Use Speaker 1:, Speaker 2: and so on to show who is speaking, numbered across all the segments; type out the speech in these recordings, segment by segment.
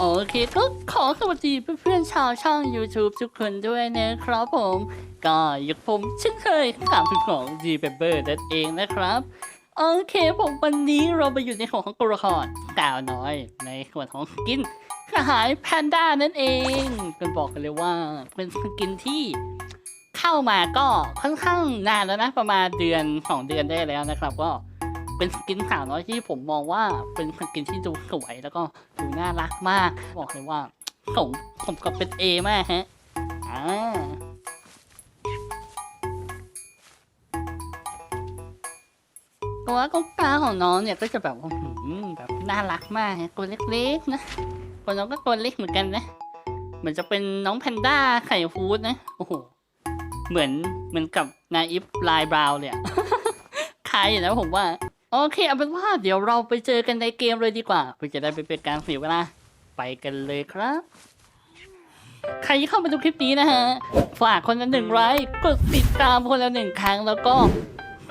Speaker 1: โอเคก็ขอสวัสดีเพื่อนๆชาวช่อง YouTube ทุกคนด้วยนะครับผม ก็อยู่กับผมเช่นเคยสามสิบของ G p a p e r นั่นเองนะครับ โอเคผมวันนี้เราไปอยู่ในของของตัวละครดาวน้อยในส่วนของสกินกระหายแพนด้านั่นเองกันบอกกันเลยว่าเป็นสกินที่เข้ามาก็ค่อนข้างนานแล้วนะประมาณเดือนสองเดือนได้แล้วนะครับ ก็ เป็นสกินสาวน้อยที่ผมมองว่าเป็นสกินที่ดูสวยแล้วก็ดูน่ารักมาก บอกเลยว่าผมผมก็เป็นเอมากฮะอ่าตัวกุ๊กตาของน้องเนี่ยก็จะแบบว่าหืมแบบน่ารักมากฮะตัวเล็กๆนะตัวน้องก็ตัวเล็กเหมือนกันนะเหมือนจะเป็นน้องแพนด้าไข่ฟูดนะโอ้โหเหมือนเหมือนกับนายอิฟลายบราวน์เลยอะคล้ายอยู่นะผมว่า โอเคเอาเป็นว่าเดี๋ยวเราไปเจอกันในเกมเลยดีกว่าเพื่อจะได้ไปเป็นการเสียเวลาไปกันเลยครับ ใครที่เข้ามาดูคลิปนี้นะฮะ ฝากคนละหนึ่งไลค์กดติดตามคนละหนึ่งครั้งแล้วก็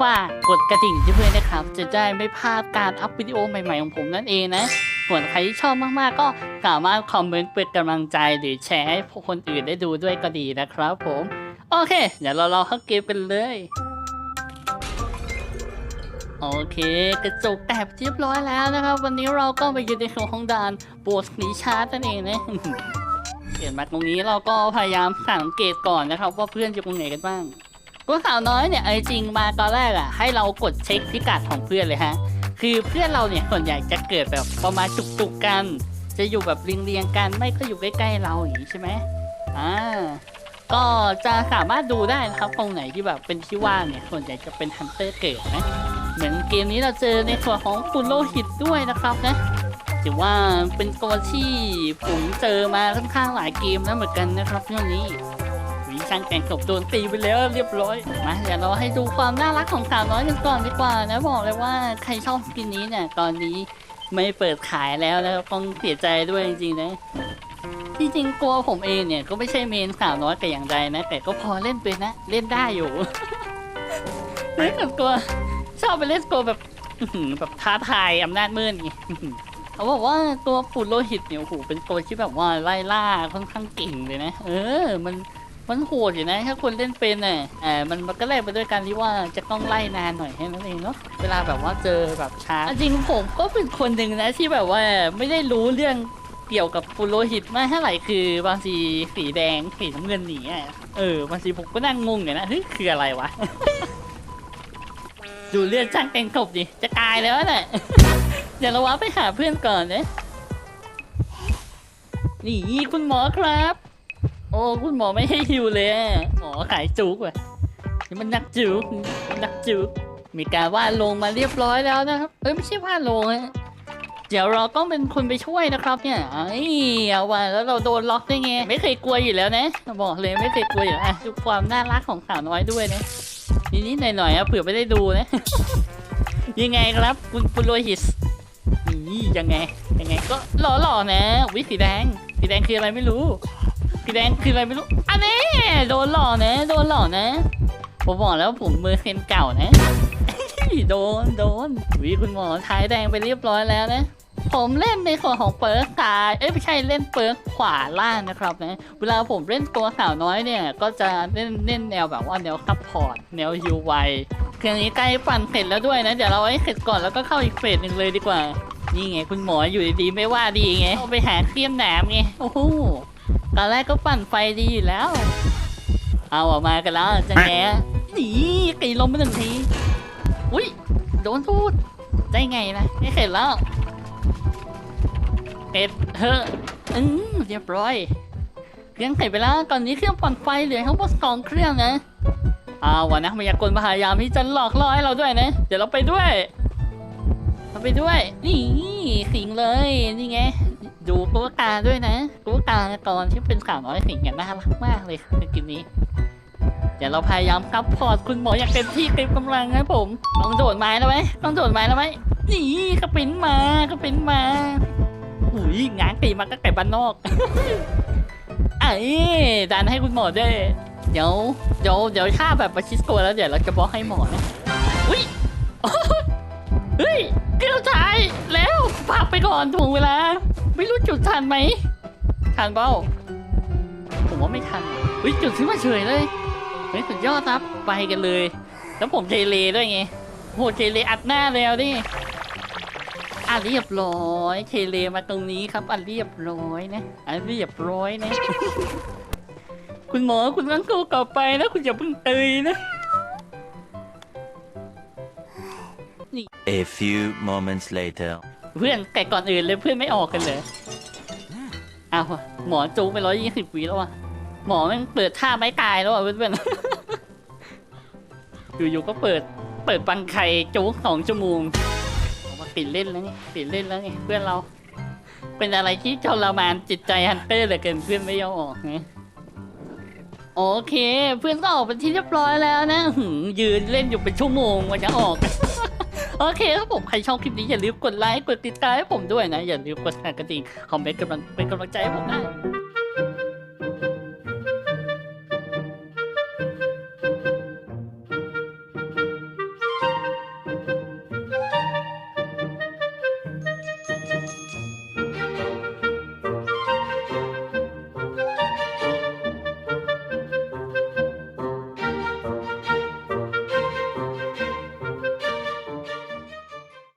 Speaker 1: ฝากกดกระดิ่งเพื่อนนะครับ จะได้ไม่พลาดการอัพวิดีโอใหม่ๆของผมนั่นเองนะ ส่วนใครที่ชอบมากๆ ก็สามารถคอมเมนต์เป็นกำลังใจหรือแชร์ให้คนอื่นได้ดูด้วยก็ดีนะครับผม โอเค เดี๋ยวเรารอเข้าเกมกันเลย โอเค กระจกแตกเรียบร้อยแล้วนะครับ วันนี้เราก็ไปอยู่ในของห้องดานโบสนีชาร์ตนั่นเองนะเห็นมาตรงนี้เราก็พยายามสังเกตก่อนนะครับ ว่าเพื่อนอยู่ตรงไหนกันบ้างตัวสาวน้อยเนี่ยเอาจริงมาตอนแรกอะ ให้เรากดเช็คพิกัดของเพื่อนเลยฮะ คือเพื่อนเราเนี่ยส่วนใหญ่จะเกิดแบบประมาณจุกๆกัน จะอยู่แบบเรียงๆกันไม่ก็อยู่ใกล้ๆเราอย่างนี้ใช่ไหมอ่าก็จะสามารถดูได้นะครับตรงไหนที่แบบเป็นที่ว่างเนี่ยส่วนใหญ่จะเป็นฮันเตอร์เกิดนะ เหมือนเกมนี้เราเจอในส่วนของคุณโลหิตด้วยนะครับนะถือว่าเป็นตัวที่ผมเจอมาค่อนข้างหลายเกมแล้วเหมือนกันนะครับเรื่องนี้วิช่างแต่งศพโดนตีไปแล้วเรียบร้อยมาเดี๋ยวเราให้ดูความน่ารักของสาวน้อยกันก่อนดีกว่านะบอกเลยว่าใครชอบสกินนี้เนี่ยตอนนี้ไม่เปิดขายแล้วนะครับต้องเสียใจด้วยจริงๆนะที่จริงตัวผมเองเนี่ยก็ไม่ใช่เมนสาวน้อยแต่อย่างใดนะ แต่ก็พอเล่นเป็นะ เล่นได้อยู่เล่นกับตัว อบไปเล่นตัวแบบอื้อหือแบบท้าทายอำนาจมืดไงเขาบอกว่าตัวปุโรหิตเนี่ยโอ้โหเป็นตัวที่แบบว่าไล่ล่าค่อนข้างเก่งเลยนะเออ มันมันโหดอยู่นะ ถ้าคนเล่นเป็นน่ะอ่ามันมันก็แลกไปด้วยกันที่ว่าจะต้องไล่นานหน่อยแค่นั้นเองเนาะเวลาแบบว่าเจอแบบช้าจริงผมก็เป็นคนหนึ่งนะที่แบบว่าไม่ได้รู้เรื่องเกี่ยวกับปุโรหิตมากเท่าไหร่คือบางทีสีแดงสีน้ำเงินหนีอะเออบางทีผมก็นั่งงงอยู่นะเฮ้ยคืออะไรวะ ดูเลือดช่างแต่งกบดิ จะตายแล้วน่ะเดี๋ยวเราว่าไปหาเพื่อนก่อนนะนี่คุณหมอครับ โอ้คุณหมอไม่ให้ฮิวเลยอะหมอขายจุกว่ะนี่มันนักจุกนักจุกมีการวาดลงมาเรียบร้อยแล้วนะครับ เอ้ยไม่ใช่วาดลงอะเดี๋ยวเราต้องเป็นคนไปช่วยนะครับเนี่ยไอ้ยเอาว่าแล้วเราโดนล็อกได้ไง ไม่เคยกลัวอยู่แล้วนะ บอกเลยไม่เคยกลัวอยู่แล้วอะดูความน่ารักของสาวน้อยด้วยนะ นิดๆหน่อยๆเผื่อไม่ได้ดูนะ ยังไงครับ คุณปุโรหิตนี่ยังไง ยังไง ก็หล่อหล่อๆนะวิสีแดงสีแดงคืออะไรไม่รู้สีแดงคืออะไรไม่รู้อันนี้โดนหล่อนะ โดนหล่อนะ ผมบอกแล้วผมมือเคนเก่านะโดนโดนวิคุณหมอท้ายแดงไปเรียบร้อยแล้วนะ ผมเล่นในส่วนของเปิร์กซ้ายเอ้ยไม่ใช่เล่นเปิร์กขวาล่างนะครับนะเวลาผมเล่นตัวสาวน้อยเนี่ย ก็จะเล่นเล่นแนวแบบว่าแนวซัพพอร์ตแนวฮิวไวเครื่องนี้ใกล้ปั่นเสร็จแล้วด้วยนะ เดี๋ยวเราให้เสร็จก่อนแล้วก็เข้าอีกเฟสหนึ่งเลยดีกว่า นี่ไงคุณหมออยู่ดีๆไม่ว่าดีไงเอาไปหาเครียมหนามไงโอ้โหตอนแรกก็ปั่นไฟดีอยู่แล้ว เอาออกมากันแล้วจะแงหนีตีลมไปหนึ่งทีอุ้ยโดนทูดได้ไงนะไม่เข็ดแล้ว เอ็ดเฮ้ออืมเรียบร้อย เครื่องเสร็จไปแล้วตอนนี้เครื่องปั่นไฟเหลือทั้งหมดสองเครื่องนะเอาวะนะมายากลพยายามที่จะหลอกล่อให้เราด้วยนะ เดี๋ยวเราไปด้วย เราไปด้วย นี่สิงเลยนี่ไงดูตัวกาด้วยนะตัวกาตอนที่เป็นสาวน้อยสิงอย่างน่ารักมากเลยในกินนี้เดี๋ยวเราพยายามซัพพอร์ตคุณหมออย่างเต็มที่เต็มกำลังนะผมต้องโดดไม้แล้วไหมต้องโดดไม้แล้วไหมนี่กระปิ้นมากระปิ้นมา อุ้ยง้างตีมาก็ไก่บ้านนอกไอ้ดันให้คุณหมอด้วยเดี๋ยวเดี๋ยวเดี๋ยวถ้าแบบประชิดตัวแล้วเดี๋ยวเราจะบล็อกให้หมอนะอุ้ยเฮ้ยเกลียวชายแล้วพักไปก่อนถ่วงเวลา ไม่รู้จุดทันไหมทันเปล่าผมว่าไม่ทันเฮ้ยจุดซื้อมาเฉยเลยเฮ้ยสุดยอดครับไปกันเลย แล้วผมเทเลด้วยไงโหเทเลอัดหน้าแล้วนี่ อะเรียบร้อยเทเลมาตรงนี้ครับอะเรียบร้อยนะอะเรียบร้อยนะคุณหมอคุณต้องโทรกลับไปนะคุณอย่าเพิ่งตื่นนะ
Speaker 2: A few moments later.
Speaker 1: เพื่อนแต่ก่อนอื่นเลยเพื่อนไม่ออกกันเลยอ้าวว่ะหมอจูงไปร้อยยี่สิบวิแล้วว่ะหมอแม่งเปิดท่าไม้ตายแล้วอะเพื่อนๆอยู่ๆก็เปิดเปิดปันไข่จูงสองชั่วโมงผมว่า ติดเล่นแล้วไงติดเล่นแล้วไงเพื่อนเรา เป็นอะไรที่ทรมานจิตใจฮันเตอร์เหลือเกินเพื่อนไม่ยอมออกไงโอเค เพื่อนก็ออกเป็นที่เรียบร้อยแล้วนะหืมยืนเล่นอยู่เป็นชั่วโมงกว่าจะออกโอเคครับผมใครชอบคลิปนี้อย่าลืมกดไลค์กดติดตามให้ผมด้วยนะ อย่าลืมกดกระดิ่งคอมเมนต์กำลังเป็นกำลังใจให้ผมนะ